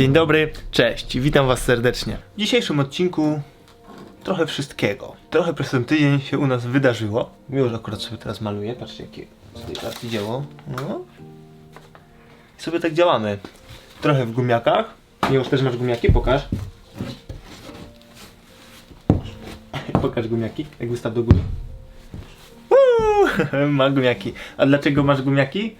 Dzień dobry, cześć, witam was serdecznie. W dzisiejszym odcinku trochę wszystkiego. Trochę przez ten tydzień się u nas wydarzyło. Miło, że akurat sobie teraz maluję, patrzcie jakie tej karty dzieło. No. I sobie tak działamy. Trochę w gumiakach. Miłosz też masz gumiaki? Pokaż. Pokaż gumiaki, jak wystaw do góry. Uuu, ma gumiaki. A dlaczego masz gumiaki?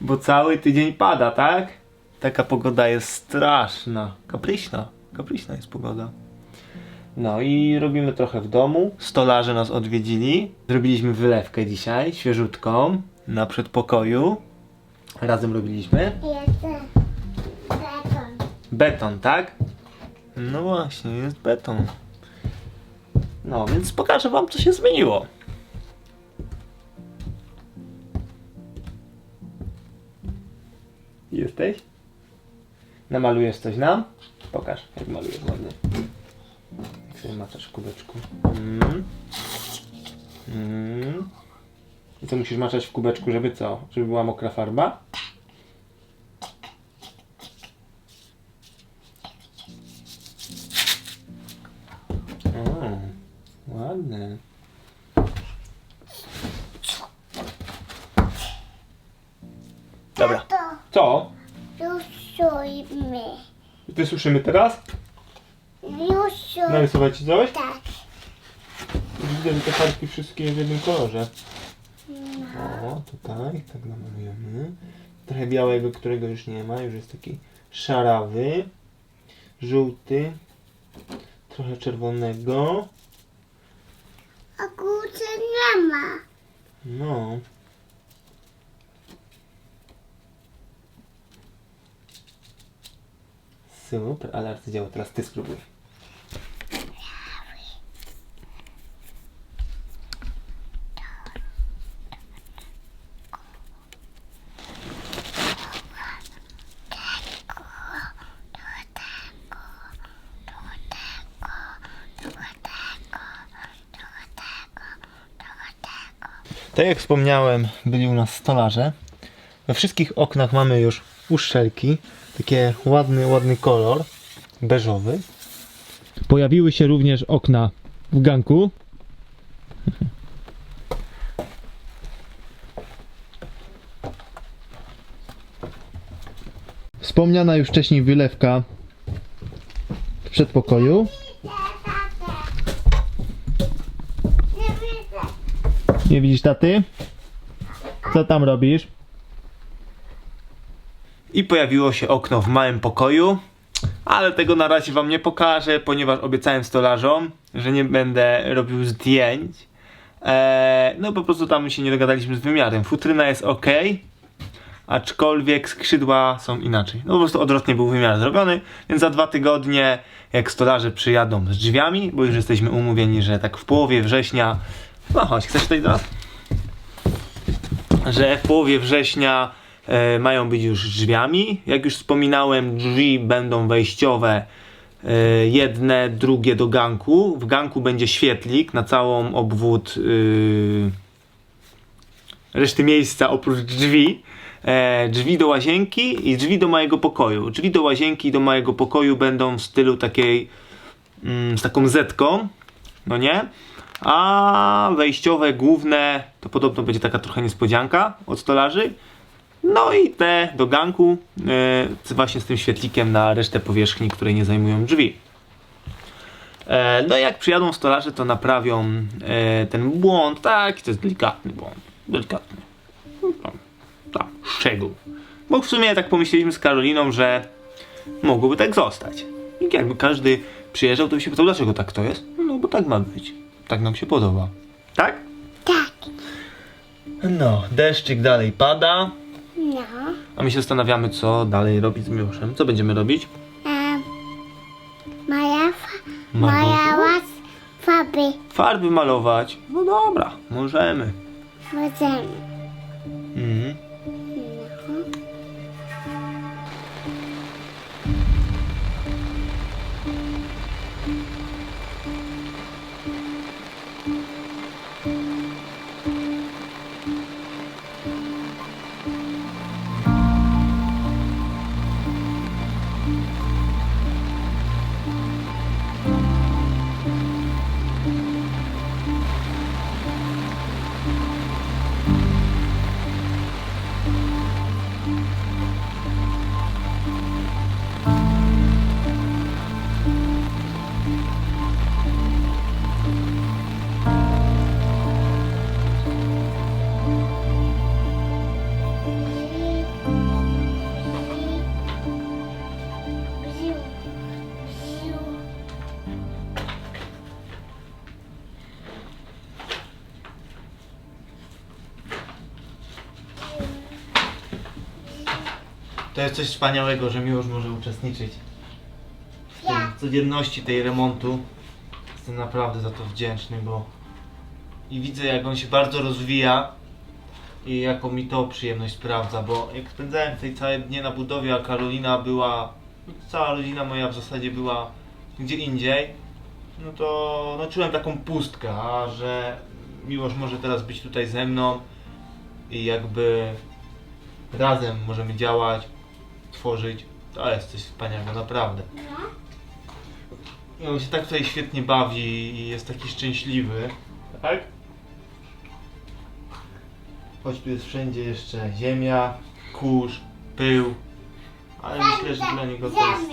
Bo cały tydzień pada, tak? Taka pogoda jest straszna. Kapryśna. Kapryśna jest pogoda. No i robimy trochę w domu. Stolarze nas odwiedzili. Zrobiliśmy wylewkę dzisiaj, świeżutką, na przedpokoju. Razem robiliśmy. Jeszcze beton. Beton, tak? No właśnie, jest beton. No, więc pokażę wam, co się zmieniło. Jesteś? Namalujesz coś nam? Pokaż, jak malujesz ładnie. Jak sobie maczasz w kubeczku. Mm. Mm. I co musisz maczać w kubeczku, żeby co? Żeby była mokra farba? O, ładne. Dobra. To Co? rysujmy. Wysuszymy teraz? Rysuj. Narysować ci coś? Tak. Widzę, że te farbki wszystkie w jednym kolorze. O, tutaj, tak namalujemy. Trochę białego, którego już nie ma, już jest taki szarawy. Żółty. Trochę czerwonego. A kurczę nie ma. No. Ale arcydzieło, teraz ty spróbuj. Tak jak wspomniałem, byli u nas stolarze. We wszystkich oknach mamy już uszczelki. Takie ładny, ładny kolor. Beżowy. Pojawiły się również okna w ganku. Wspomniana już wcześniej wylewka w przedpokoju. Nie widzisz taty? Co tam robisz? Pojawiło się okno w małym pokoju, ale tego na razie wam nie pokażę, ponieważ obiecałem stolarzom, że nie będę robił zdjęć. Eee, no po prostu tam się nie dogadaliśmy z wymiarem. Futryna jest ok, aczkolwiek skrzydła są inaczej. No po prostu odwrotnie był wymiar zrobiony, więc za dwa tygodnie, jak stolarze przyjadą z drzwiami, bo już jesteśmy umówieni, że tak w połowie września. No chodź, chcesz tutaj do? Że w połowie września e, mają być już drzwiami. Jak już wspominałem, drzwi będą wejściowe. E, jedne, drugie do ganku. W ganku będzie świetlik na całą obwód y, reszty miejsca oprócz drzwi. E, drzwi do łazienki i drzwi do mojego pokoju. Drzwi do łazienki i do mojego pokoju będą w stylu takiej mm, z taką zetką, no nie? A wejściowe, główne, to podobno będzie taka trochę niespodzianka od stolarzy. No i te do ganku, e, właśnie z tym świetlikiem na resztę powierzchni, której nie zajmują drzwi. E, no i jak przyjadą stolarze, to naprawią e, ten błąd. Tak, to jest delikatny błąd. Delikatny. No, tak, szczegół. Bo w sumie tak pomyśleliśmy z Karoliną, że mogłoby tak zostać. I jakby każdy przyjeżdżał, to by się pytał, dlaczego tak to jest? No bo tak ma być. Tak nam się podoba. Tak? Tak. No, deszczyk dalej pada. No. A my się zastanawiamy, co dalej robić z Miłoszem. Co będziemy robić? Um, moja, fa- Malować? moja łas farby. Farby malować. No dobra, możemy. Możemy. Mhm. To jest coś wspaniałego, że Miłosz może uczestniczyć w tej codzienności tej remontu. Jestem naprawdę za to wdzięczny, bo i widzę jak on się bardzo rozwija i jaką mi to przyjemność sprawdza, bo jak spędzałem tutaj całe dnie na budowie, a Karolina była, cała rodzina moja w zasadzie była gdzie indziej, no to no, czułem taką pustkę, a że Miłosz może teraz być tutaj ze mną i jakby razem możemy działać, tworzyć, to jest coś wspaniałego, naprawdę. No. I on się tak tutaj świetnie bawi i jest taki szczęśliwy. Tak? Choć tu jest wszędzie jeszcze ziemia, kurz, pył. Ale myślę, że dla niego to jest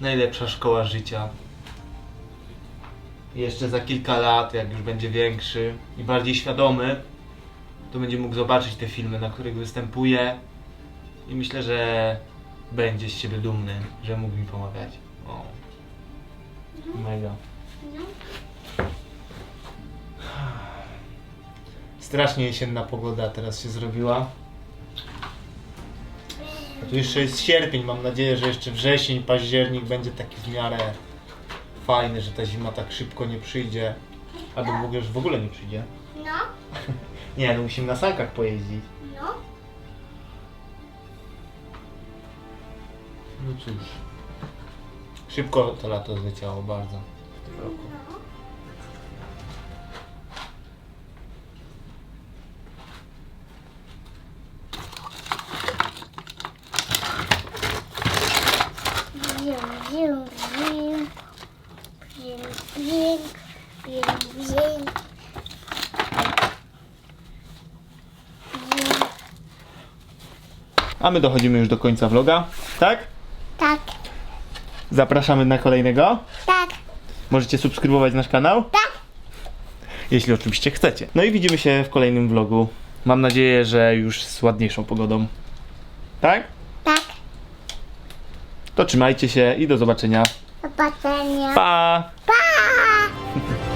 najlepsza szkoła życia. I jeszcze za kilka lat, jak już będzie większy i bardziej świadomy, to będzie mógł zobaczyć te filmy, na których występuje. I myślę, że będzie z siebie dumny, że mógł mi pomagać. O. Mega. No. Strasznie jesienna pogoda teraz się zrobiła. A tu jeszcze jest sierpień, mam nadzieję, że jeszcze wrzesień, październik będzie taki w miarę fajny, że ta zima tak szybko nie przyjdzie. Albo w ogóle, że w ogóle nie przyjdzie. No. Nie, no musimy na sankach pojeździć. No. Cóż. Szybko to lato zleciało bardzo w tym roku. A my dochodzimy już do końca vloga, tak? Tak, Zapraszamy na kolejnego. tak, Możecie subskrybować nasz kanał. tak. Jeśli oczywiście chcecie. No i widzimy się w kolejnym vlogu. Mam nadzieję, że już z ładniejszą pogodą. Tak? Tak. To trzymajcie się i do zobaczenia. Do zobaczenia. Pa! Pa!